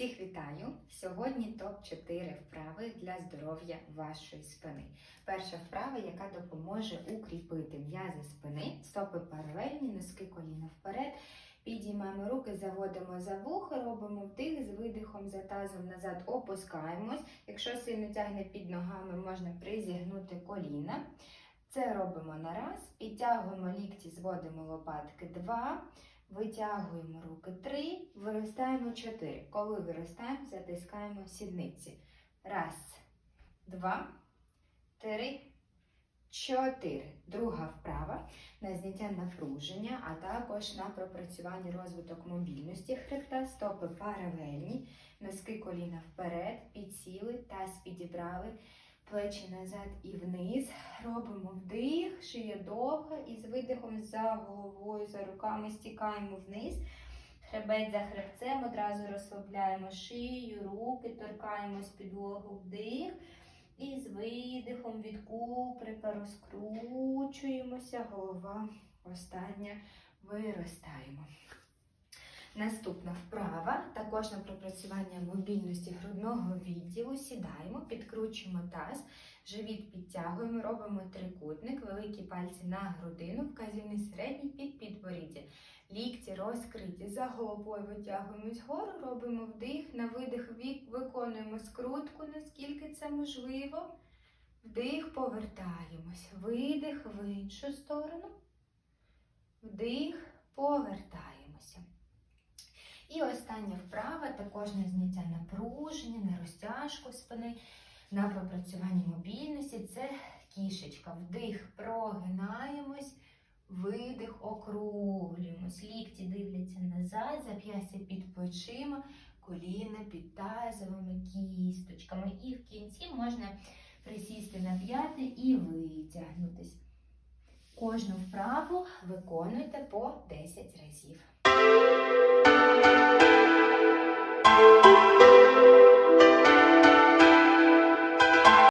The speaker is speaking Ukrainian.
Всіх вітаю! Сьогодні топ-4 вправи для здоров'я вашої спини. Перша вправа, яка допоможе укріпити м'язи спини, стопи паралельні, носки коліна вперед. Підіймаємо руки, заводимо за вухо, робимо вдих з видихом за тазом назад, опускаємось. Якщо сильно тягне під ногами, можна призігнути коліна. Це робимо на раз. Підтягуємо лікті, зводимо лопатки. Два. Витягуємо руки 3, виростаємо 4. Коли виростаємо, затискаємо сідниці. Раз, два, три, чотири. Друга вправа на зняття напруження, а також на пропрацювання розвиток мобільності хребта, стопи паралельні, носки коліна вперед, підсіли, таз підібрали. Плечі назад і вниз. Робимо вдих, шия довга і з видихом за головою, за руками стікаємо вниз. Хребець за хребцем, одразу розслабляємо шию, руки, торкаємось підлогу вдих. І з видихом від куприка розкручуємося, голова остання виростаємо. Наступна вправа, також на пропрацювання мобільності грудного відділу. Сідаємо, підкручуємо таз, живіт підтягуємо, робимо трикутник, великі пальці на грудину, вказівний середній під підборіддя. Лікті розкриті, за головою витягуємось вгору, робимо вдих, на видих виконуємо скрутку, наскільки це можливо. Вдих, повертаємось, видих в іншу сторону. Вдих, повертаємося. І остання вправа також на зняття напруження, на розтяжку спини, на пропрацювання мобільності. Це кішечка. Вдих, прогинаємось, видих, округлюємось. Лікті дивляться назад, зап'ястя під плечима, коліна під тазовими кісточками. І в кінці можна присісти на п'яти і витягнутись. Кожну вправу виконуйте по 10 разів.